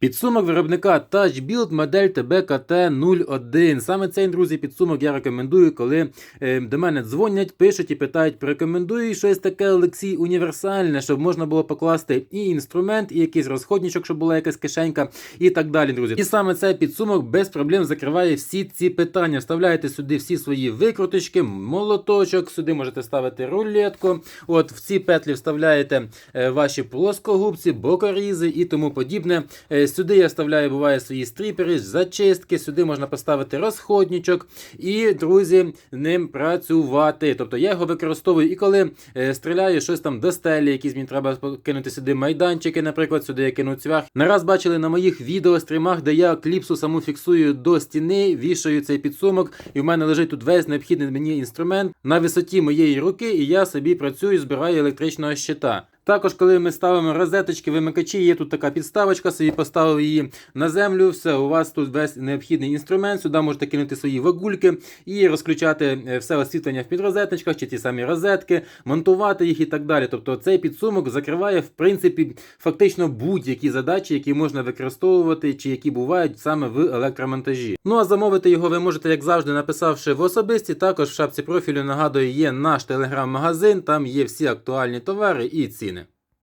Підсумок виробника Touch Build модель TBKT01. Саме цей, друзі, підсумок я рекомендую, коли е, до мене дзвонять, пишуть і питають, порекомендуй щось таке Олексій універсальне, щоб можна було покласти і інструмент, і якийсь розходничок, щоб була якась кишенька, і так далі, друзі. І саме цей підсумок без проблем закриває всі ці питання. Вставляєте сюди всі свої викруточки, молоточок, сюди можете ставити рулетку. От в ці петлі вставляєте е, ваші плоскогубці, бокорізи і тому подібне. Сюди я вставляю, буває, свої стріпери, зачистки, сюди можна поставити розходничок і, друзі, ним працювати. Тобто я його використовую і коли е, стріляю щось там до стелі, якісь мені треба кинути сюди майданчики, наприклад, сюди я кину цвях. Не раз бачили на моїх відеострімах, де я кліпсу саму фіксую до стіни, вішаю цей підсумок, і в мене лежить тут весь необхідний мені інструмент на висоті моєї руки, і я собі працюю, збираю електричного щита. Також, коли ми ставимо розеточки, вимикачі, є тут така підставочка, собі поставив її на землю. Все, у вас тут весь необхідний інструмент. Сюди можете кинути свої вагульки і розключати е, все освітлення в підрозеточках чи ті самі розетки, монтувати їх і так далі. Тобто цей підсумок закриває в принципі фактично будь-які задачі, які можна використовувати чи які бувають саме в електромонтажі. Ну а замовити його ви можете, як завжди, написавши в особисті. Також в шапці профілю нагадую, є наш телеграм-магазин, там є всі актуальні товари і ціни.